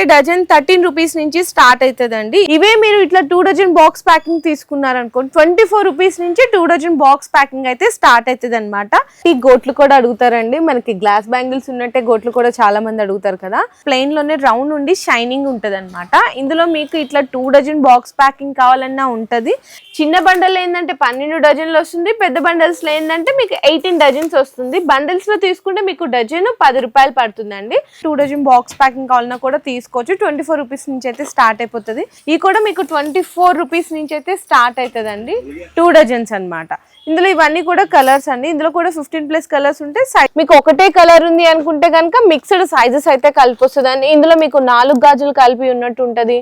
Dozen thirteen rupees నుంచి start అవుతుందండి ఇవే మీరు ఇట్లా టూ డజన్ బాక్స్ ప్యాకింగ్ తీసుకున్నారనుకోండి ట్వంటీ ఫోర్ రూపీస్ నుంచి టూ డజన్ బాక్స్ ప్యాకింగ్ అయితే స్టార్ట్ అవుతుంది అనమాట ఈ గోట్లు కూడా అడుగుతారండి. మనకి గ్లాస్ బ్యాంగిల్స్ ఉన్నట్టే గోట్లు కూడా చాలా మంది అడుగుతారు కదా. ప్లెయిన్లోనే రౌండ్ ఉండి షైనింగ్ ఉంటది ఇందులో మీకు ఇట్లా టూ డజన్ బాక్స్ ప్యాకింగ్ కావాలన్నా ఉంటది. చిన్న బండల్ ఏంటంటే పన్నెండు డజన్లు వస్తుంది పెద్ద బండల్స్లో ఏంటంటే మీకు ఎయిటీన్ డజన్స్ వస్తుంది. బండల్స్లో తీసుకుంటే మీకు డజన్ పది రూపాయలు పడుతుందండి. టూ డజన్ బాక్స్ ప్యాకింగ్ కావాలన్నా కూడా తీసుకోవచ్చు. ట్వంటీ ఫోర్ రూపీస్ నుంచి అయితే స్టార్ట్ అయిపోతుంది. ఈ కూడా మీకు ట్వంటీ ఫోర్ రూపీస్ నుంచి అయితే స్టార్ట్ అవుతుందండి టూ డజన్స్ అన్నమాట. ఇందులో ఇవన్నీ కూడా కలర్స్ అండి. ఇందులో కూడా ఫిఫ్టీన్ ప్లస్ కలర్స్ ఉంటే మీకు ఒకటే కలర్ ఉంది అనుకుంటే కనుక మిక్స్డ్ సైజెస్ అయితే కలిపి వస్తుంది ఇందులో మీకు నాలుగు గాజులు కలిపి ఉన్నట్టు ఉంటుంది.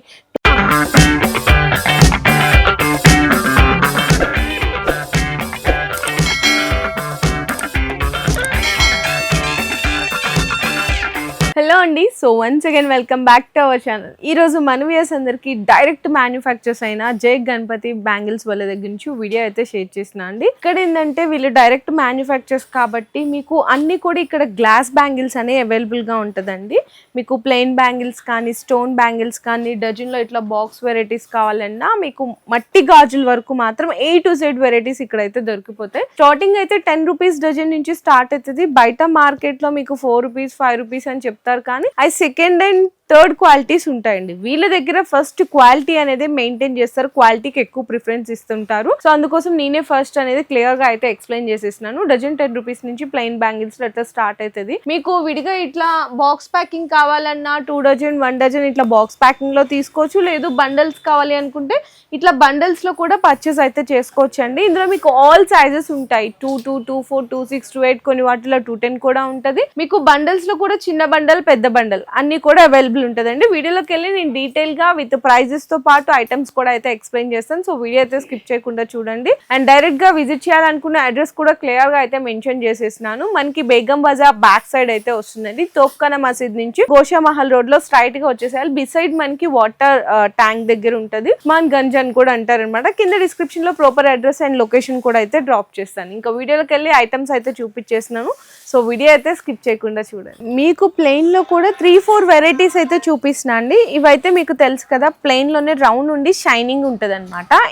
హలో అండి. So once again welcome back to our channel ఈ రోజు మన వ్యూస్ అందరికి డైరెక్ట్ మ్యానుఫ్యాక్చర్స్ అయిన జై గణపతి బ్యాంగిల్స్ వాళ్ళ దగ్గర నుంచి వీడియో అయితే షేర్ చేసిన అండి. ఇక్కడ ఏంటంటే వీళ్ళు డైరెక్ట్ మ్యానుఫ్యాక్చర్స్ కాబట్టి మీకు అన్ని కూడా ఇక్కడ గ్లాస్ బ్యాంగిల్స్ అనేవి అవైలబుల్గా ఉంటుందండి. మీకు ప్లెయిన్ బ్యాంగిల్స్ కానీ స్టోన్ బ్యాంగిల్స్ కానీ డజన్లో ఇట్లా బాక్స్ వెరైటీస్ కావాలన్నా మీకు మట్టి గాజుల వరకు మాత్రం ఏ టు జెడ్ వెరైటీస్ ఇక్కడైతే దొరికిపోతాయి. స్టార్టింగ్ అయితే టెన్ రూపీస్ డజన్ నుంచి స్టార్ట్ అవుతుంది. బయట మార్కెట్లో మీకు ఫోర్ రూపీస్ ఫైవ్ రూపీస్ అని చెప్తారు కానీ అవి సెకండ్ అండ్ థర్డ్ క్వాలిటీస్ ఉంటాయండి. వీళ్ళ దగ్గర ఫస్ట్ క్వాలిటీ అనేది మెయింటైన్ చేస్తారు. క్వాలిటీకి ఎక్కువ ప్రిఫరెన్స్ ఇస్తుంటారు. సో అందుకోసం నేనే ఫస్ట్ అనేది క్లియర్గా అయితే ఎక్స్ప్లెయిన్ చేసేసినాను డజన్ టెన్ రూపీస్ నుంచి ప్లెయిన్ బ్యాంగిల్స్ అట్లా స్టార్ట్ అవుతుంది మీకు విడిగా ఇట్లా బాక్స్ ప్యాకింగ్ కావాలన్నా టూ డజన్ వన్ డజన్ ఇట్లా బాక్స్ ప్యాకింగ్లో తీసుకోవచ్చు. లేదు బండల్స్ కావాలి అనుకుంటే ఇట్లా బండల్స్లో కూడా పర్చేస్ అయితే చేసుకోవచ్చు అండి ఇందులో మీకు ఆల్ సైజెస్ ఉంటాయి. Two two two four two six two eight కొన్ని వాటిలో టూ టెన్ కూడా ఉంటుంది. మీకు బండల్స్లో కూడా చిన్న బండల్ పెద్ద బండల్ అన్ని కూడా అవైలబుల్ ఉంటదండి. వీడియోలోకి వెళ్ళి నేను డీటెయిల్గా విత్ ప్రైజెస్తో పాటు ఐటమ్స్ కూడా అయితే ఎక్స్ప్లెయిన్ చేస్తాను. సో వీడియో అయితే స్కిప్ చేయకుండా చూడండి. అండ్ డైరెక్ట్గా విజిట్ చేయాలనుకున్న అడ్రస్ కూడా క్లియర్గా అయితే మెన్షన్ చేసేసినాను మనకి బేగం బజార్ బ్యాక్ సైడ్ అయితే వస్తుందండి. తోక్కన మసీద్ నుంచి గోషా మహల్ రోడ్లో స్ట్రైట్గా వచ్చేసేయాలి. బిసైడ్ మనకి వాటర్ ట్యాంక్ uh, దగ్గర ఉంటది. మాన్ గంజ్ అని కూడా అంటారనమాట కింద డిస్క్రిప్షన్లో ప్రాపర్ అడ్రస్ అండ్ లొకేషన్ కూడా అయితే డ్రాప్ చేస్తాను. ఇంకా వీడియోలోకి వెళ్ళి ఐటమ్స్ అయితే చూపించేసినాను సో వీడియో అయితే స్కిప్ చేయకుండా చూడండి. మీకు ప్లెయిన్లో కూడా త్రీ ఫోర్ వెరైటీస్ అయితే చూపిస్తున్నా అండి. ఇవైతే మీకు తెలుసు కదా ప్లెయిన్లోనే రౌండ్ ఉండి షైనింగ్ ఉంటది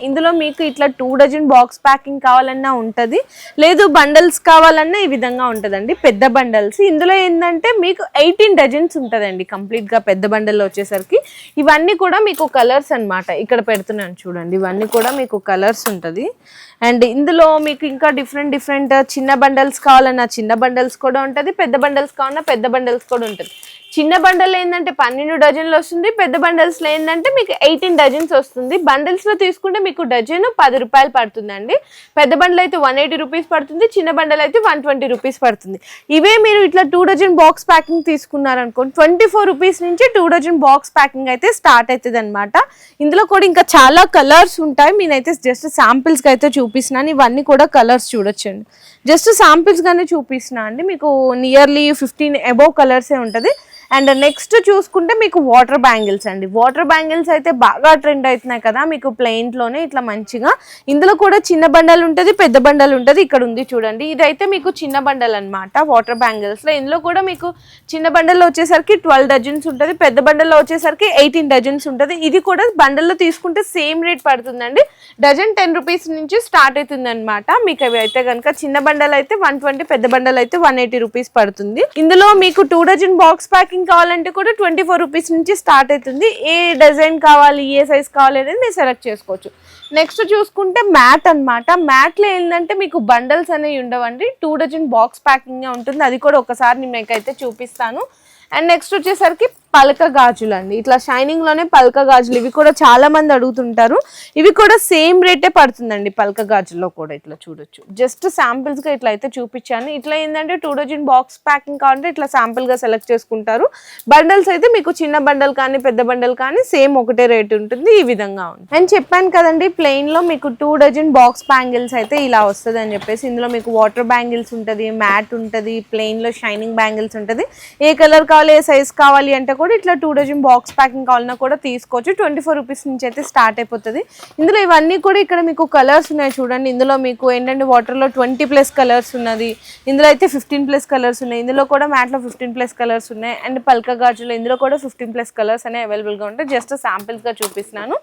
ఇందులో మీకు ఇట్లా టూ డజన్ బాక్స్ ప్యాకింగ్ కావాలన్నా ఉంటుంది. లేదు బండల్స్ కావాలన్నా ఈ విధంగా ఉంటదండి. పెద్ద బండల్స్ ఇందులో ఏంటంటే మీకు ఎయిటీన్ డజన్స్ ఉంటదండి కంప్లీట్గా పెద్ద బండల్లో వచ్చేసరికి. ఇవన్నీ కూడా మీకు కలర్స్ అన్నమాట. ఇక్కడ పెడుతున్నాను చూడండి. ఇవన్నీ కూడా మీకు కలర్స్ ఉంటుంది. అండ్ ఇందులో మీకు ఇంకా డిఫరెంట్ డిఫరెంట్ చిన్న బండల్స్ కావాలన్నా చిన్న బండల్స్ కూడా ఉంటుంది పెద్ద బండల్స్ కావాలన్నా పెద్ద బండల్స్ కూడా ఉంటుంది. చిన్న బండల్ ఏంటంటే పన్నెండు డజన్లు వస్తుంది పెద్ద బండల్స్లో ఏంటంటే మీకు ఎయిటీన్ డజన్స్ వస్తుంది. బండల్స్లో తీసుకుంటే మీకు డజన్ పది రూపాయలు పడుతుందండి. పెద్ద బండల్ అయితే వన్ ఎయిటీ రూపీస్ పడుతుంది చిన్న బండల్ అయితే వన్ ట్వంటీ రూపీస్ పడుతుంది. ఇవే మీరు ఇట్లా టూ డజన్ బాక్స్ ప్యాకింగ్ తీసుకున్నారనుకోండి ట్వంటీ ఫోర్ రూపీస్ నుంచి టూ డజన్ బాక్స్ ప్యాకింగ్ అయితే స్టార్ట్ అవుతుంది అనమాట ఇందులో కూడా ఇంకా చాలా కలర్స్ ఉంటాయి. నేనైతే జస్ట్ శాంపిల్స్కి అయితే చూపిస్తున్నాను. ఇవన్నీ కూడా కలర్స్ చూడొచ్చండి. జస్ట్ శాంపిల్స్ కానీ చూపిస్తున్నా అండి. మీకు నియర్లీ ఫిఫ్టీన్ అబోవ్ కలర్సే ఉంటుంది. అండ్ నెక్స్ట్ చూసుకుంటే మీకు వాటర్ బ్యాంగిల్స్ అండి. వాటర్ బ్యాంగిల్స్ అయితే బాగా ట్రెండ్ అవుతున్నాయి కదా మీకు ప్లెయిన్లోనే ఇట్లా మంచిగా. ఇందులో కూడా చిన్న బండల్ ఉంటుంది పెద్ద బండల్ ఉంటుంది. ఇక్కడ ఉంది చూడండి. ఇదైతే మీకు చిన్న బండల్ అన్నమాట వాటర్ బ్యాంగిల్స్లో ఇందులో కూడా మీకు చిన్న బండల్లో వచ్చేసరికి ట్వెల్వ్ డజన్స్ ఉంటుంది పెద్ద బండల్లో వచ్చేసరికి ఎయిటీన్ డజన్స్ ఉంటుంది. ఇది కూడా బండల్లో తీసుకుంటే సేమ్ రేట్ పడుతుందండి. డజన్ టెన్ రూపీస్ నుంచి స్టార్ట్ అవుతుంది అనమాట మీకు అవి అయితే కనుక చిన్న బండల్ అయితే వన్ ట్వంటీ పెద్ద బండల్ అయితే వన్ ఎయిటీ రూపీస్ పడుతుంది. ఇందులో మీకు టూ డజన్ బాక్స్ ప్యాకింగ్ కావాలంటే కూడా ట్వంటీ ఫోర్ రూపీస్ నుంచి స్టార్ట్ అవుతుంది. ఏ డిజైన్ కావాలి ఏ సైజ్ కావాలి అనేది మీరు సెలెక్ట్ చేసుకోవచ్చు. నెక్స్ట్ చూసుకుంటే మ్యాట్ అన్నమాట. మ్యాట్లో ఏంటంటే మీకు బండల్స్ అనేవి ఉండవండి. టూ డజన్ బాక్స్ ప్యాకింగ్ ఉంటుంది. అది కూడా ఒకసారి నేను మీకు అయితే చూపిస్తాను. అండ్ నెక్స్ట్ వచ్చేసరికి పలక గాజులు అండి ఇట్లా షైనింగ్లోనే పలక గాజులు. ఇవి కూడా చాలా మంది అడుగుతుంటారు. ఇవి కూడా సేమ్ రేటే పడుతుందండి పలక గాజుల్లో కూడా ఇట్లా చూడొచ్చు. జస్ట్ శాంపిల్స్గా ఇట్లా అయితే చూపించాను. ఇట్లా ఏంటంటే టూ డజన్ బాక్స్ ప్యాకింగ్ కావాలంటే ఇట్లా శాంపుల్గా సెలెక్ట్ చేసుకుంటారు. బండల్స్ అయితే మీకు చిన్న బండల్ కానీ పెద్ద బండల్ కానీ సేమ్ ఒకటే రేట్ ఉంటుంది. ఈ విధంగా ఉంది. నేను చెప్పాను కదండి ప్లెయిన్లో మీకు టూ డజన్ బాక్స్ బ్యాంగిల్స్ అయితే ఇలా వస్తుంది అని చెప్పేసి ఇందులో మీకు వాటర్ బ్యాంగిల్స్ ఉంటుంది మ్యాట్ ఉంటుంది ప్లెయిన్లో షైనింగ్ బ్యాంగిల్స్ ఉంటుంది. ఏ కలర్ కావాలి ఏ సైజ్ కావాలి అంటే కూడా ఇట్లా టూ డజన్ బాక్స్ ప్యాకింగ్ కావాలన్నా కూడా తీసుకోవచ్చు. ట్వంటీ ఫోర్ రూపీస్ నుంచి అయితే స్టార్ట్ అయిపోతుంది. ఇందులో ఇవన్నీ కూడా ఇక్కడ మీకు కలర్స్ ఉన్నాయి చూడండి. ఇందులో మీకు ఏంటంటే వాటర్లో ట్వంటీ ప్లస్ కలర్స్ ఉన్నది. ఇందులో అయితే ఫిఫ్టీన్ ప్లస్ కలర్స్ ఉన్నాయి. ఇందులో కూడా మ్యాట్లో ఫిఫ్టీన్ ప్లస్ కలర్స్ ఉన్నాయి. అండ్ పల్క గాజులు ఇందులో కూడా ఫిఫ్టీన్ ప్లస్ కలర్స్ అనేవి అవైలబుల్గా ఉంటాయి. జస్ట్ శాంపిల్స్గా చూపిస్తున్నాను.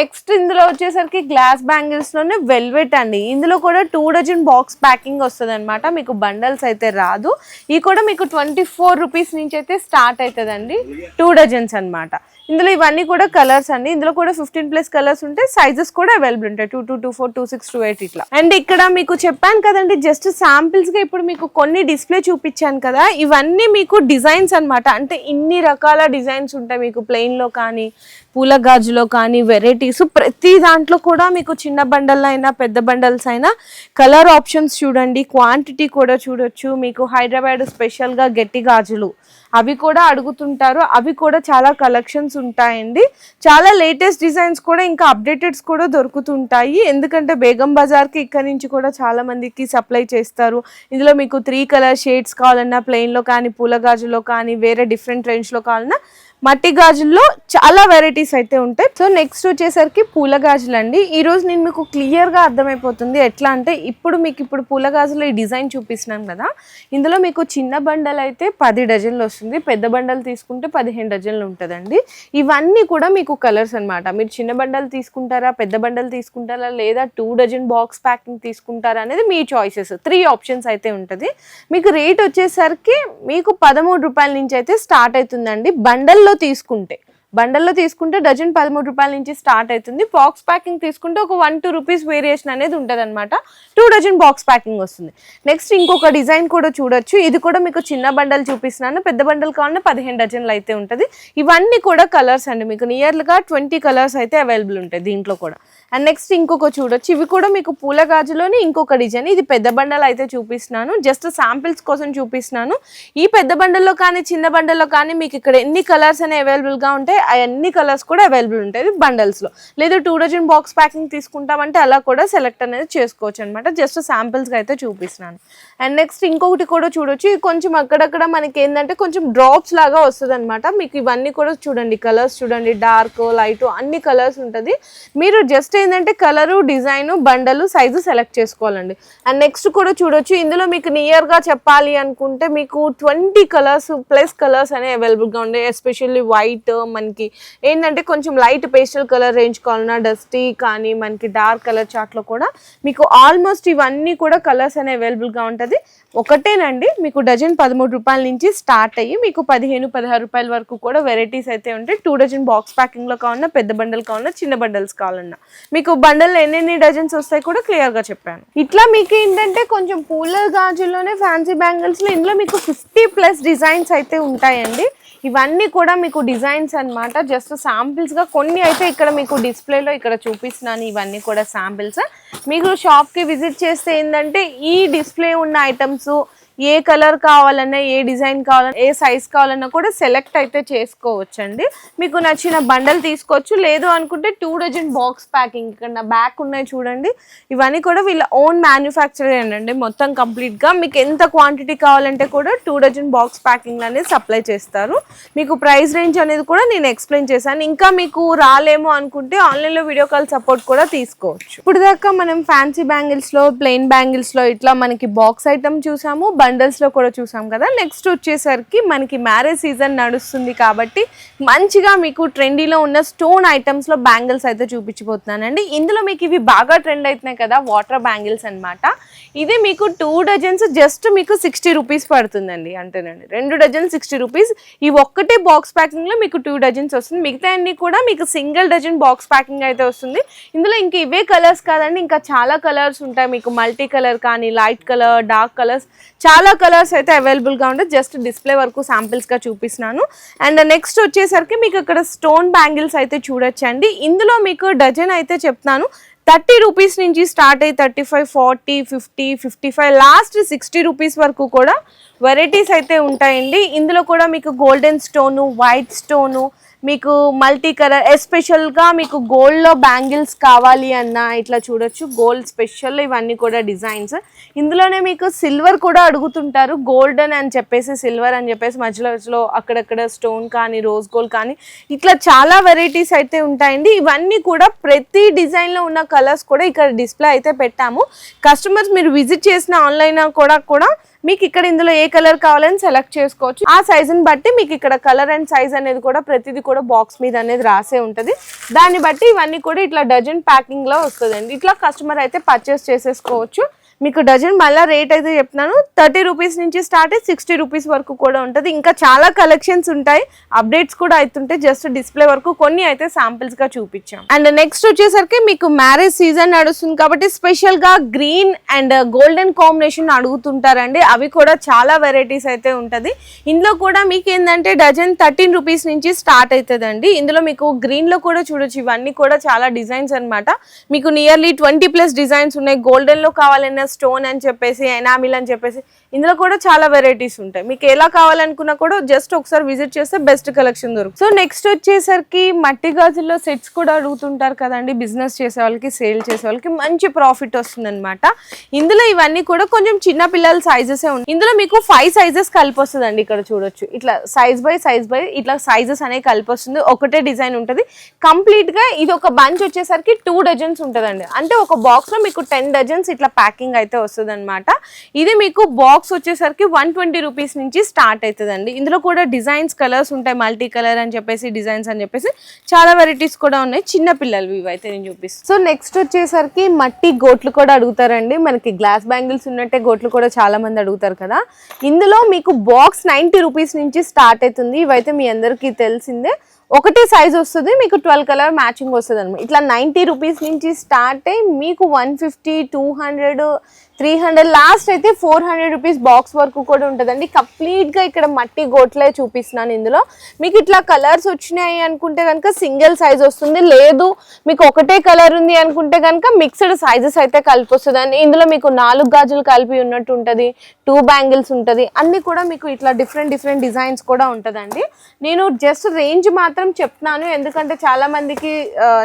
నెక్స్ట్ ఇందులో వచ్చేసరికి గ్లాస్ బ్యాంగిల్స్లోనే వెల్వెట్ అండి. ఇందులో కూడా టూ డజన్ బాక్స్ ప్యాకింగ్ వస్తుంది అనమాట మీకు బండల్స్ అయితే రాదు. ఈ కూడా మీకు ట్వంటీ ఫోర్ రూపీస్ నుంచి అయితే స్టార్ట్ అవుతుందండి. టూ డజన్స్ అనమాట ఇందులో ఇవన్నీ కూడా కలర్స్ అండి. ఇందులో కూడా ఫిఫ్టీన్ ప్లస్ కలర్స్ ఉంటాయి సైజెస్ కూడా అవైలబుల్ ఉంటాయి. Two two two four two six two eight ఇట్లా. అండ్ ఇక్కడ మీకు చెప్పాను కదండి జస్ట్ శాంపిల్స్గా ఇప్పుడు మీకు కొన్ని డిస్ప్లే చూపించాను కదా ఇవన్నీ మీకు డిజైన్స్ అనమాట అంటే ఇన్ని రకాల డిజైన్స్ ఉంటాయి మీకు ప్లెయిన్లో కానీ పూల గాజులో కానీ వెరైటీస్ ప్రతి దాంట్లో కూడా మీకు చిన్న బండల్ అయినా పెద్ద బండల్స్ అయినా కలర్ ఆప్షన్స్ చూడండి. క్వాంటిటీ కూడా చూడొచ్చు. మీకు హైదరాబాద్ స్పెషల్గా గట్టి గాజులు అవి కూడా అడుగుతుంటారు. అవి కూడా చాలా కలెక్షన్స్ ఉంటాయండి. చాలా లేటెస్ట్ డిజైన్స్ కూడా ఇంకా అప్డేటెడ్స్ కూడా దొరుకుతుంటాయి. ఎందుకంటే బేగం బజార్కి ఇక్కడ నుంచి కూడా చాలా మందికి సప్లై చేస్తారు. ఇందులో మీకు త్రీ కలర్ షేడ్స్ కావాలన్నా ప్లెయిన్లో కానీ పూల గాజులో కానీ వేరే డిఫరెంట్ రేంజ్లో కావాలన్నా మట్టి గాజుల్లో చాలా వెరైటీస్ అయితే ఉంటాయి. సో నెక్స్ట్ వచ్చేసరికి పూల గాజులు అండి ఈరోజు నేను మీకు క్లియర్గా అర్థమైపోతుంది ఎట్లా అంటే ఇప్పుడు మీకు ఇప్పుడు పూల గాజులు ఈ డిజైన్ చూపిస్తున్నాను కదా ఇందులో మీకు చిన్న బండల్ అయితే పది డజన్లు వస్తుంది. పెద్ద బండలు తీసుకుంటే పదిహేను డజన్లు ఉంటుందండి. ఇవన్నీ కూడా మీకు కలర్స్ అన్నమాట. మీరు చిన్న బండలు తీసుకుంటారా పెద్ద బండలు తీసుకుంటారా లేదా టూ డజన్ బాక్స్ ప్యాకింగ్ తీసుకుంటారా అనేది మీ చాయిసెస్ త్రీ ఆప్షన్స్ అయితే ఉంటుంది. మీకు రేట్ వచ్చేసరికి మీకు పదమూడు రూపాయల నుంచి అయితే స్టార్ట్ అవుతుందండి. బండల్లో తీసుకుంటే బండల్లో తీసుకుంటే డజన్ పదమూడు రూపాయల నుంచి స్టార్ట్ అవుతుంది. బాక్స్ ప్యాకింగ్ తీసుకుంటే ఒక వన్ టూ రూపీస్ వేరియేషన్ అనేది ఉంటుంది అనమాట టూ డజన్ బాక్స్ ప్యాకింగ్ వస్తుంది. నెక్స్ట్ ఇంకొక డిజైన్ కూడా చూడొచ్చు. ఇది కూడా మీకు చిన్న బండలు చూపిస్తున్నాను. పెద్ద బండలు కావాలంటే పదిహేను డజన్లు అయితే ఉంటుంది. ఇవన్నీ కూడా కలర్స్ అండి మీకు. నియర్లుగా ట్వంటీ కలర్స్ అయితే అవైలబుల్ ఉంటాయి దీంట్లో కూడా. అండ్ నెక్స్ట్ ఇంకొక చూడొచ్చు. ఇవి కూడా మీకు పూల గాజులోనే ఇంకొక డిజైన్. ఇది పెద్ద బండలు అయితే చూపిస్తున్నాను. జస్ట్ శాంపిల్స్ కోసం చూపిస్తున్నాను. ఈ పెద్ద బండల్లో కానీ చిన్న బండల్లో కానీ మీకు ఇక్కడ ఎన్ని కలర్స్ అనేవి అవైలబుల్గా ఉంటాయి అన్ని కలర్స్ కూడా అవైలబుల్ ఉంటాయి. బండల్స్లో. లేదా టూ డజన్ బాక్స్ ప్యాకింగ్ తీసుకుంటామంటే అలా కూడా సెలెక్ట్ అనేది చేసుకోవచ్చు అనమాట జస్ట్ శాంపిల్స్గా అయితే చూపిస్తున్నాను. అండ్ నెక్స్ట్ ఇంకొకటి కూడా చూడొచ్చు. కొంచెం అక్కడక్కడ మనకి ఏంటంటే కొంచెం డ్రాప్స్ లాగా వస్తుంది అనమాట మీకు ఇవన్నీ కూడా చూడండి. కలర్స్ చూడండి. డార్క్ లైట్ అన్ని కలర్స్ ఉంటుంది. మీరు జస్ట్ ఏంటంటే కలరు డిజైన్ బండలు సైజు సెలెక్ట్ చేసుకోవాలండి. అండ్ నెక్స్ట్ కూడా చూడొచ్చు. ఇందులో మీకు నియర్గా చెప్పాలి అనుకుంటే మీకు ట్వంటీ కలర్స్ ప్లస్ కలర్స్ అనేవి అవైలబుల్గా ఉండే ఎస్పెషల్లీ వైట్ మనకి ఏంటంటే కొంచెం లైట్ పేస్టల్ కలర్ రేంజ్ కావాలన్నా డస్టీ కానీ మనకి డార్క్ కలర్ చాట్లో కూడా మీకు ఆల్మోస్ట్ ఇవన్నీ కూడా కలర్స్ అనేవి అవైలబుల్గా ఉంటుంది. ఒకటేనండి. మీకు డజన్ పదమూడు రూపాయల నుంచి స్టార్ట్ అయ్యి మీకు పదిహేను పదహారు రూపాయల వరకు కూడా వెరైటీస్ అయితే ఉంటాయి. టూ డజన్ బాక్స్ ప్యాకింగ్లో కావాలన్నా పెద్ద బండలు కావాలన్నా చిన్న బండల్స్ కావాలన్నా. మీకు బండల్ ఎన్నెన్ని డజన్స్ వస్తాయి కూడా క్లియర్గా చెప్పాను. ఇట్లా మీకు ఏంటంటే కొంచెం పూల గాజుల్లోనే ఫ్యాన్సీ బ్యాంగిల్స్లో ఇందులో మీకు ఫిఫ్టీ ప్లస్ డిజైన్స్ అయితే ఉంటాయండి. ఇవన్నీ కూడా మీకు డిజైన్స్ అన్నమాట. జస్ట్ శాంపిల్స్గా కొన్ని అయితే ఇక్కడ మీకు డిస్ప్లేలో ఇక్కడ చూపిస్తున్నాను. ఇవన్నీ కూడా శాంపిల్స్ మీకు షాప్కి విజిట్ చేస్తే ఏంటంటే ఈ డిస్ప్లే ఉన్న ఐటమ్స్ ఏ కలర్ కావాలన్నా ఏ డిజైన్ కావాలన్నా ఏ సైజ్ కావాలన్నా కూడా సెలెక్ట్ అయితే చేసుకోవచ్చండి. మీకు నచ్చిన బండల్ తీసుకోవచ్చు. లేదు అనుకుంటే టూ డజన్ బాక్స్ ప్యాకింగ్ ఇక్కడ నా బ్యాక్ ఉన్నాయి చూడండి. ఇవన్నీ కూడా వీళ్ళ ఓన్ మ్యానుఫ్యాక్చర్ అండి. మొత్తం కంప్లీట్గా మీకు ఎంత క్వాంటిటీ కావాలంటే కూడా టూ డజన్ బాక్స్ ప్యాకింగ్లు అనేది సప్లై చేస్తారు. మీకు ప్రైస్ రేంజ్ అనేది కూడా నేను ఎక్స్ప్లెయిన్ చేశాను. ఇంకా మీకు రాలేమో అనుకుంటే ఆన్లైన్లో వీడియో కాల్ సపోర్ట్ కూడా తీసుకోవచ్చు. ఇప్పుడు దాకా మనం ఫ్యాన్సీ బ్యాంగిల్స్లో ప్లెయిన్ బ్యాంగిల్స్లో ఇట్లా మనకి బాక్స్ ఐటమ్ చూసాము. బండల్స్లో కూడా చూసాం కదా. నెక్స్ట్ వచ్చేసరికి మనకి మ్యారేజ్ సీజన్ నడుస్తుంది కాబట్టి మంచిగా మీకు ట్రెండీలో ఉన్న స్టోన్ ఐటమ్స్లో బ్యాంగిల్స్ అయితే చూపించిపోతున్నానండి ఇందులో మీకు ఇవి బాగా ట్రెండ్ అవుతున్నాయి కదా వాటర్ బ్యాంగిల్స్ అనమాట ఇది మీకు టూ డజన్స్ జస్ట్ మీకు సిక్స్టీ రూపీస్ పడుతుందండి అంటేనండి రెండు డజన్ సిక్స్టీ రూపీస్ ఈ ఒక్కటే బాక్స్ ప్యాకింగ్లో మీకు టూ డజన్స్ వస్తుంది. మిగతా అన్ని కూడా మీకు సింగిల్ డజన్ బాక్స్ ప్యాకింగ్ అయితే వస్తుంది. ఇందులో ఇంక ఇవే కలర్స్ కాదండి ఇంకా చాలా కలర్స్ ఉంటాయి. మీకు మల్టీ కలర్ కానీ లైట్ కలర్ డార్క్ కలర్స్ చాలా కలర్స్ అయితే అవైలబుల్గా ఉంటాయి. జస్ట్ డిస్ప్లే వరకు శాంపిల్స్గా చూపిస్తున్నాను. అండ్ నెక్స్ట్ వచ్చేసరికి మీకు ఇక్కడ స్టోన్ బ్యాంగిల్స్ అయితే చూడొచ్చండి. ఇందులో మీకు డజన్ అయితే చెప్తాను థర్టీ రూపీస్ నుంచి స్టార్ట్ అయ్యి thirty five forty fifty fifty five last sixty rupees వరకు కూడా వెరైటీస్ అయితే ఉంటాయండి. ఇందులో కూడా మీకు గోల్డెన్ స్టోను వైట్ స్టోను మీకు మల్టీ కలర్ ఎస్పెషల్గా మీకు గోల్డ్లో బ్యాంగిల్స్ కావాలి అన్న ఇట్లా చూడొచ్చు. గోల్డ్ స్పెషల్ ఇవన్నీ కూడా డిజైన్స్ ఇందులోనే మీకు సిల్వర్ కూడా అడుగుతుంటారు. గోల్డెన్ అని చెప్పేసి సిల్వర్ అని చెప్పేసి మధ్యలో మధ్యలో అక్కడక్కడ స్టోన్ కానీ రోజ్ గోల్డ్ కానీ ఇట్లా చాలా వెరైటీస్ అయితే ఉంటాయండి. ఇవన్నీ కూడా ప్రతి డిజైన్లో ఉన్న కలర్స్ కూడా ఇక్కడ డిస్ప్లే అయితే పెట్టాము. కస్టమర్స్ మీరు విజిట్ చేసిన ఆన్లైన్ కూడా కూడా మీకు ఇక్కడ ఇందులో ఏ కలర్ కావాలని సెలెక్ట్ చేసుకోవచ్చు. ఆ సైజుని బట్టి మీకు ఇక్కడ కలర్ అండ్ సైజ్ అనేది కూడా ప్రతిదీ కూడా బాక్స్ మీద అనేది రాసే ఉంటుంది. దాన్ని బట్టి ఇవన్నీ కూడా ఇట్లా డజన్ ప్యాకింగ్లో వస్తుందండి. ఇట్లా కస్టమర్ అయితే పర్చేస్ చేసేసుకోవచ్చు. మీకు డజన్ మళ్ళీ రేట్ అయితే చెప్తున్నాను. థర్టీ రూపీస్ నుంచి స్టార్ట్ అయ్యి సిక్స్టీ రూపీస్ వరకు కూడా ఉంటుంది. ఇంకా చాలా కలెక్షన్స్ ఉంటాయి. అప్డేట్స్ కూడా అవుతుంటాయి జస్ట్ డిస్ప్లే వరకు కొన్ని అయితే samples చూపించాం. అండ్ నెక్స్ట్ వచ్చేసరికి మీకు మ్యారేజ్ సీజన్ నడుస్తుంది కాబట్టి స్పెషల్గా గ్రీన్ అండ్ గోల్డెన్ కాంబినేషన్ అడుగుతుంటారండి. అవి కూడా చాలా వెరైటీస్ అయితే ఉంటుంది. ఇందులో కూడా మీకు ఏంటంటే డజన్ థర్టీన్ రూపీస్ నుంచి స్టార్ట్ అవుతుందండి ఇందులో మీకు గ్రీన్లో కూడా చూడొచ్చు. ఇవన్నీ కూడా చాలా డిజైన్స్ అనమాట మీకు నియర్లీ ట్వంటీ ప్లస్ డిజైన్స్ ఉన్నాయి. గోల్డెన్లో కావాలన్నా స్టోన్ అని చెప్పేసి ఎనామిల్ అని చెప్పేసి ఇందులో కూడా చాలా వెరైటీస్ ఉంటాయి. మీకు ఎలా కావాలనుకున్నా కూడా జస్ట్ ఒకసారి విజిట్ చేస్తే బెస్ట్ కలెక్షన్ దొరుకుతుంది సో నెక్స్ట్ వచ్చేసరికి మట్టి గాజుల్లో సెట్స్ కూడా అడుగుతుంటారు కదండి. బిజినెస్ చేసే వాళ్ళకి సేల్ చేసే వాళ్ళకి మంచి ప్రాఫిట్ వస్తుందన్నమాట. ఇందులో ఇవన్నీ కూడా కొంచెం చిన్న పిల్లల సైజెస్ ఉంటాయి ఇందులో మీకు ఫైవ్ సైజెస్ కలిపి వస్తుందండి ఇక్కడ చూడొచ్చు. ఇట్లా సైజ్ బై సైజ్ బై ఇట్లా సైజెస్ అనేవి కలిపి వస్తుంది. ఒకటే డిజైన్ ఉంటుంది. కంప్లీట్గా ఇది ఒక బంచ్ వచ్చేసరికి టూ డజన్స్ ఉంటుందండి. అంటే ఒక బాక్స్లో మీకు టెన్ డజన్స్ ఇట్లా ప్యాకింగ్ అయితే వస్తుంది ఇది మీకు బాక్స్ వచ్చేసరికి వన్ ట్వంటీ రూపీస్ నుంచి స్టార్ట్ అవుతుందండి. ఇందులో కూడా డిజైన్స్ కలర్స్ ఉంటాయి. మల్టీ కలర్ అని చెప్పేసి డిజైన్స్ అని చెప్పేసి చాలా వెరైటీస్ కూడా ఉన్నాయి. చిన్న పిల్లలు ఇవి అయితే నేను చూపిస్తాను సో నెక్స్ట్ వచ్చేసరికి మట్టి గోట్లు కూడా అడుగుతారండి. మనకి గ్లాస్ బ్యాంగిల్స్ ఉన్నట్టే గోట్లు కూడా చాలా మంది అడుగుతారు కదా. ఇందులో మీకు బాక్స్ నైంటీ రూపీస్ నుంచి స్టార్ట్ అవుతుంది. ఇవైతే మీ అందరికీ తెలిసిందే. ఒకటే సైజ్ వస్తుంది మీకు ట్వెల్వ్ కలర్ మ్యాచింగ్ వస్తుంది అనమాట. ఇట్లా నైంటీ రూపీస్ నుంచి స్టార్ట్ అయ్యి మీకు one fifty two hundred three hundred last అయితే ఫోర్ హండ్రెడ్ రూపీస్ బాక్స్ వరకు కూడా ఉంటుందండి. కంప్లీట్గా ఇక్కడ మట్టి గోట్లే చూపిస్తున్నాను ఇందులో. మీకు ఇట్లా కలర్స్ వచ్చినాయి అనుకుంటే కనుక సింగిల్ సైజ్ వస్తుంది. లేదు మీకు ఒకటే కలర్ ఉంది అనుకుంటే కనుక మిక్స్డ్ సైజెస్ అయితే కలిపి వస్తుంది ఇందులో మీకు నాలుగు గాజులు కలిపి ఉన్నట్టు ఉంటుంది. టూ బ్యాంగిల్స్ ఉంటుంది. అన్ని కూడా మీకు ఇట్లా డిఫరెంట్ డిఫరెంట్ డిజైన్స్ కూడా ఉంటుందండి. నేను జస్ట్ రేంజ్ మాత్రం చెప్తున్నాను. ఎందుకంటే చాలామందికి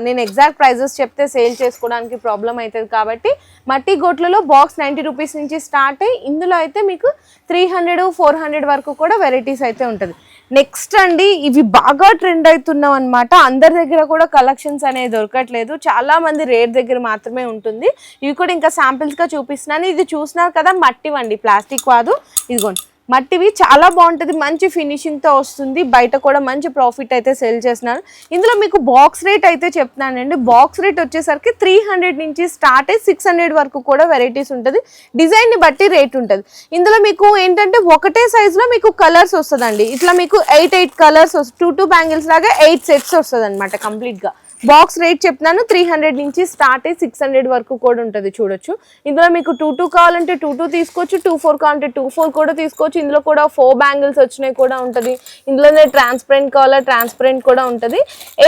నేను ఎగ్జాక్ట్ ప్రైజెస్ చెప్తే సేల్ చేసుకోవడానికి ప్రాబ్లం అవుతుంది కాబట్టి మట్టి గోట్లలో బాక్స్ నైంటీ రూపీస్ నుంచి స్టార్ట్ అయ్యి ఇందులో అయితే మీకు త్రీ హండ్రెడ్ ఫోర్ హండ్రెడ్ వరకు కూడా వెరైటీస్ అయితే ఉంటుంది. నెక్స్ట్ అండి ఇవి బాగా ట్రెండ్ అవుతున్నాం అనమాట అందరి దగ్గర కూడా కలెక్షన్స్ అనేవి దొరకట్లేదు. చాలా మంది రేట్ దగ్గర మాత్రమే ఉంటుంది. ఇవి కూడా ఇంకా శాంపిల్స్గా చూపిస్తున్నాను. ఇది చూసినారు కదా మట్టివండి ప్లాస్టిక్ కాదు ఇదిగోండి. మట్టివి చాలా బాగుంటుంది మంచి ఫినిషింగ్తో వస్తుంది. బయట కూడా మంచి ప్రాఫిట్ అయితే సెల్ చేస్తున్నారు. ఇందులో మీకు బాక్స్ రేట్ అయితే చెప్తున్నానండి. బాక్స్ రేట్ వచ్చేసరికి త్రీ హండ్రెడ్ నుంచి స్టార్ట్ అయ్యి సిక్స్ హండ్రెడ్ వరకు కూడా వెరైటీస్ ఉంటుంది. డిజైన్ని బట్టి రేట్ ఉంటుంది. ఇందులో మీకు ఏంటంటే ఒకటే సైజులో మీకు కలర్స్ వస్తుందండి. ఇట్లా మీకు eight eight colours two two bangles లాగా ఎయిట్ సెట్స్ వస్తుంది అనమాట కంప్లీట్గా బాక్స్ రేట్ చెప్తున్నాను త్రీ హండ్రెడ్ నుంచి స్టార్ట్ అయ్యి సిక్స్ హండ్రెడ్ వరకు కూడా ఉంటుంది చూడొచ్చు. ఇందులో మీకు టూ టూ కావాలంటే టూ టూ తీసుకోవచ్చు టూ ఫోర్ కావాలంటే టూ ఫోర్ కూడా తీసుకోవచ్చు. ఇందులో కూడా ఫోర్ బ్యాంగిల్స్ వచ్చినాయి కూడా ఉంటుంది. ఇందులోనే ట్రాన్స్పరెంట్ కావాలా ట్రాన్స్పరెంట్ కూడా ఉంటుంది.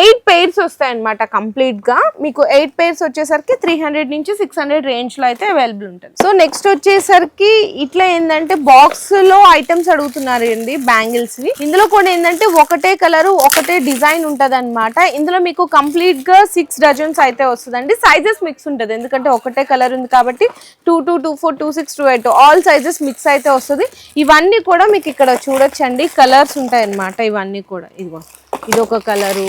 ఎయిట్ పెయిర్స్ వస్తాయి అనమాట కంప్లీట్గా మీకు ఎయిట్ పెయిర్స్ వచ్చేసరికి త్రీ హండ్రెడ్ నుంచి సిక్స్ హండ్రెడ్ రేంజ్లో అయితే అవైలబుల్ ఉంటుంది. సో నెక్స్ట్ వచ్చేసరికి ఇట్లా ఏంటంటే బాక్స్లో ఐటమ్స్ అడుగుతున్నారు అండి బ్యాంగిల్స్వి ఇందులో కూడా ఏంటంటే ఒకటే కలర్ ఒకటే డిజైన్ ఉంటుంది ఇందులో మీకు కంప్లీట్ గా సిక్స్ డజన్స్ అయితే వస్తుందండి. సైజెస్ మిక్స్ ఉంటుంది. ఎందుకంటే ఒకటే కలర్ ఉంది కాబట్టి two two two four two six two eight all sizes mix అయితే వస్తుంది. ఇవన్నీ కూడా మీకు ఇక్కడ చూడొచ్చండి. కలర్స్ ఉంటాయి అన్నమాట ఇవన్నీ కూడా. ఇదిగో ఇది ఒక కలరు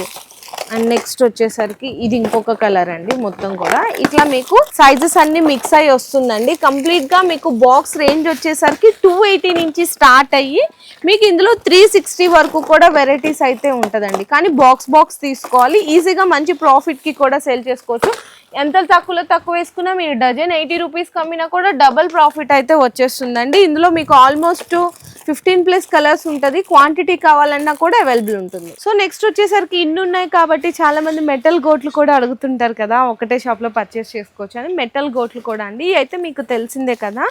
అండ్ నెక్స్ట్ వచ్చేసరికి ఇది ఇంకొక కలర్ అండి మొత్తం కూడా. ఇట్లా మీకు సైజెస్ అన్ని మిక్స్ అయి వస్తుందండి. కంప్లీట్గా మీకు బాక్స్ రేంజ్ వచ్చేసరికి టూ ఎయిటీ నుంచి స్టార్ట్ అయ్యి మీకు ఇందులో త్రీ సిక్స్టీ వరకు కూడా వెరైటీస్ అయితే ఉంటుందండి. కానీ బాక్స్ బాక్స్ తీసుకోవాలి. ఈజీగా మంచి ప్రాఫిట్కి కూడా సేల్ చేసుకోవచ్చు. ఎంత తక్కువలో తక్కువ వేసుకున్నా మీరు డజన్ ఎయిటీ రూపీస్ కమ్మినా కూడా డబల్ ప్రాఫిట్ అయితే వచ్చేస్తుందండి. ఇందులో మీకు ఆల్మోస్ట్ ఫిఫ్టీన్ ప్లస్ కలర్స్ ఉంటుంది. క్వాంటిటీ కావాలన్నా కూడా అవైలబుల్ ఉంటుంది. సో నెక్స్ట్ వచ్చేసరికి ఇన్ని ఉన్నాయి కాబట్టి చాలా మంది మెటల్ గోట్లు కూడా అడుగుతుంటారు కదా. ఒకటే షాప్లో పర్చేస్ చేసుకోవచ్చు అని. మెటల్ గోట్లు కూడా అండి. అయితే మీకు తెలిసిందే కదా.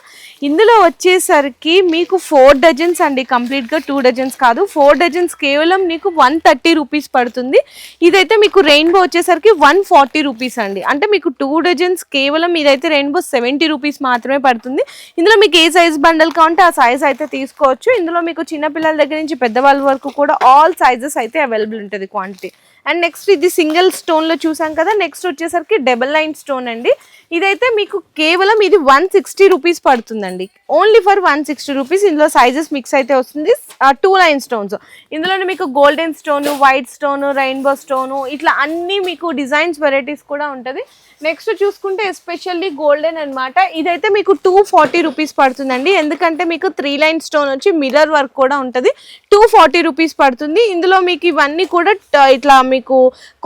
ఇందులో వచ్చేసరికి మీకు ఫోర్ డజన్స్ అండి. కంప్లీట్గా టూ డజన్స్ కాదు. ఫోర్ డజన్స్ కేవలం మీకు వన్ థర్టీ రూపీస్ పడుతుంది. ఇదైతే మీకు రెయిన్బో వచ్చేసరికి వన్ ఫార్టీ రూపీస్ అండి. అంటే మీకు టూ డజన్స్ కేవలం ఇదైతే రెయిన్బో సెవెంటీ రూపీస్ మాత్రమే పడుతుంది. ఇందులో మీకు ఏ సైజ్ బండల్ కావాలంటే ఆ సైజ్ అయితే తీసుకోవచ్చు. ఇందులో మీకు చిన్నపిల్లల దగ్గర నుంచి పెద్దవాళ్ళ వరకు కూడా ఆల్ సైజెస్ అయితే అవైలబుల్ ఉంటుంది క్వాంటిటీ అండ్ నెక్స్ట్ ఇది సింగిల్ స్టోన్లో చూసాం కదా నెక్స్ట్ వచ్చేసరికి డబల్ లైన్ స్టోన్ అండి. ఇదైతే మీకు కేవలం ఇది వన్ సిక్స్టీ రూపీస్ పడుతుందండి. Only for one sixty rupees ఇందులో సైజెస్ మిక్స్ అయితే వస్తుంది. టూ లైన్ స్టోన్స్ ఇందులోనే మీకు golden stone white stone rainbow stone ఇట్లా అన్నీ మీకు డిజైన్స్ వెరైటీస్ కూడా ఉంటుంది. నెక్స్ట్ చూసుకుంటే ఎస్పెషల్లీ గోల్డెన్ అన్నమాట. ఇదైతే మీకు టూ ఫార్టీ రూపీస్ పడుతుందండి. ఎందుకంటే మీకు త్రీ లైన్ స్టోన్ వచ్చి మిర్రర్ వర్క్ కూడా ఉంటుంది. టూ ఫార్టీ రూపీస్ పడుతుంది. ఇందులో మీకు ఇవన్నీ కూడా ఇట్లా మీకు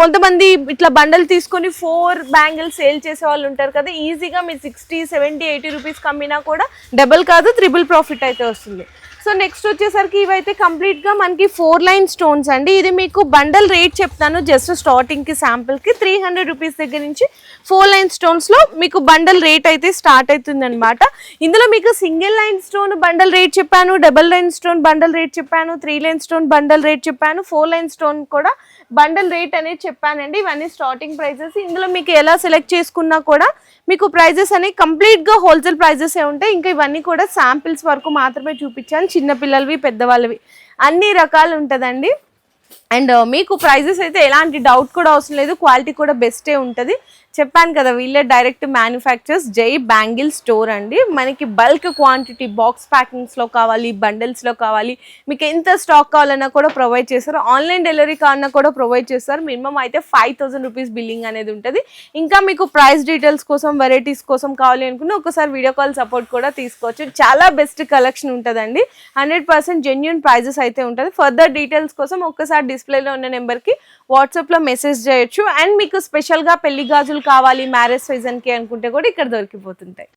కొంతమంది ఇట్లా బండలు తీసుకొని ఫోర్ బ్యాంగిల్స్ సేల్ చేసే వాళ్ళు ఉంటారు కదా ఈజీగా మీరు సిక్స్టీ సెవెంటీ ఎయిటీ రూపీస్ కమ్మినా కూడా డబల్ కాదు త్రిబుల్ ప్రాఫిట్ అయితే వస్తుంది. సో నెక్స్ట్ వచ్చేసరికి ఇవైతే కంప్లీట్గా మనకి ఫోర్ లైన్ స్టోన్స్ అండి. ఇది మీకు బండల్ రేట్ చెప్తాను జస్ట్ స్టార్టింగ్కి శాంపుల్కి. త్రీ హండ్రెడ్ రూపీస్ దగ్గర నుంచి ఫోర్ లైన్ స్టోన్స్లో మీకు బండల్ రేట్ అయితే స్టార్ట్ అవుతుంది అనమాట ఇందులో మీకు single line stone bundle rate చెప్పాను double line stone bundle rate చెప్పాను three line stone bundle rate చెప్పాను ఫోర్ లైన్ స్టోన్ కూడా బండల్ రేట్ అనేది చెప్పానండి. ఇవన్నీ స్టార్టింగ్ ప్రైజెస్ ఇందులో మీకు ఎలా సెలెక్ట్ చేసుకున్నా కూడా మీకు ప్రైజెస్ అనేవి కంప్లీట్గా హోల్సేల్ ప్రైజెసే ఏ ఉంటాయి. ఇంకా ఇవన్నీ కూడా శాంపిల్స్ వరకు మాత్రమే చూపించాను. చిన్నపిల్లలవి పెద్దవాళ్ళవి. అన్ని రకాలు ఉంటుందండి. అండ్ uh, మీకు ప్రైజెస్ అయితే ఎలాంటి డౌట్ కూడా అవసరం లేదు. క్వాలిటీ కూడా బెస్టే ఉంటుంది. చెప్పాను కదా వీళ్ళే direct manufacturers Jai bangle store అండి. మనకి బల్క్ క్వాంటిటీ బాక్స్ ప్యాకింగ్స్లో కావాలి బండిల్స్లో కావాలి. మీకు ఎంత స్టాక్ కావాలన్నా కూడా ప్రొవైడ్ చేస్తారు. ఆన్లైన్ డెలివరీ కావాలన్నా కూడా ప్రొవైడ్ చేస్తారు. మినిమం అయితే ఫైవ్ థౌసండ్ రూపీస్ బిల్లింగ్ అనేది ఉంటుంది. ఇంకా మీకు ప్రైస్ డీటెయిల్స్ కోసం వెరైటీస్ కోసం కావాలి అనుకున్న ఒకసారి వీడియో కాల్ సపోర్ట్ కూడా తీసుకోవచ్చు. చాలా బెస్ట్ కలెక్షన్ ఉంటుందండి. హండ్రెడ్ పర్సెంట్ జెన్యున్ ప్రైజెస్ అయితే ఉంటుంది. ఫర్దర్ డీటెయిల్స్ కోసం ఒక్కసారి డిస్ప్లేలో ఉన్న నెంబర్కి వాట్సాప్లో మెసేజ్ చేయొచ్చు. అండ్ మీకు స్పెషల్గా పెళ్ళి గాజులు కావాలి మ్యారేజ్ సీజన్కి అనుకుంటే కూడా ఇక్కడ దొరికిపోతుంటాయి.